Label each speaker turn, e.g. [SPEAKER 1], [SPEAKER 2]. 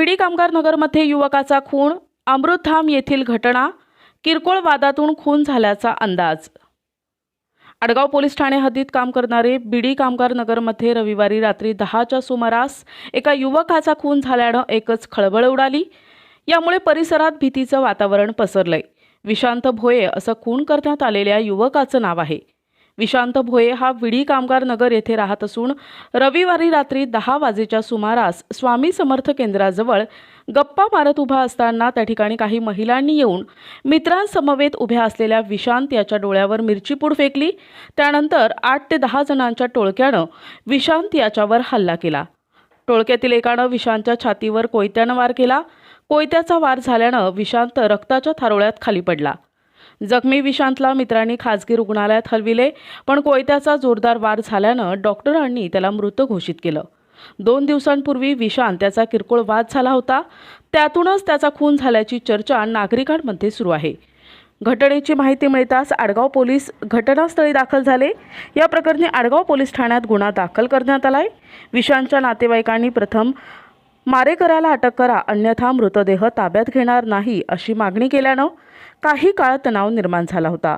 [SPEAKER 1] बिडी कामगार नगरमध्ये युवकाचा खून अमृतधाम येथील घटना किरकोळ वादातून खून झाल्याचा अंदाज. आडगाव पोलीस ठाणे हद्दीत काम करणारे बिडी कामगार नगरमध्ये रविवारी रात्री दहाच्या सुमारास एका युवकाचा खून झाल्यानं एकच खळबळ उडाली. यामुळे परिसरात भीतीचं वातावरण पसरलंय. विशांत भोये असं खून करण्यात आलेल्या युवकाचं नाव आहे. विशांत भोये हा विडी कामगार नगर येथे राहत असून रविवारी रात्री दहा वाजेच्या सुमारास स्वामी समर्थ केंद्राजवळ गप्पा मारत उभा असताना त्या ठिकाणी काही महिलांनी येऊन मित्रांसमवेत उभ्या असलेल्या विशांत याच्या डोळ्यावर मिरचीपूड फेकली. त्यानंतर आठ ते दहा जणांच्या टोळक्यानं विशांत याच्यावर हल्ला केला. टोळक्यातील एकानं विशांतच्या छातीवर कोयत्यानं वार केला. कोयत्याचा वार झाल्यानं विशांत रक्ताच्या थारोळ्यात खाली पडला. जखमी विशांतला मित्रांनी खाजगी रुग्णालयात हलविले पण कोयत्याचा जोरदार वार झाल्यानं डॉक्टरांनी त्याला मृत घोषित केलं. दोन दिवसांपूर्वी विशांत त्याचा किरकोळ वाद झाला होता. त्यातूनच त्याचा खून झाल्याची चर्चा नागरिकांमध्ये सुरू आहे. घटनेची माहिती मिळताच आडगाव पोलीस घटनास्थळी दाखल झाले. या प्रकरणी आडगाव पोलीस ठाण्यात गुन्हा दाखल करण्यात आलाय. विशांतच्या नातेवाईकांनी प्रथम मारेकऱ्याला अटक करा अन्यथा मृतदेह ताब्यात घेणार नाही अशी मागणी केल्यानं काही काळ तणाव निर्माण झाला होता.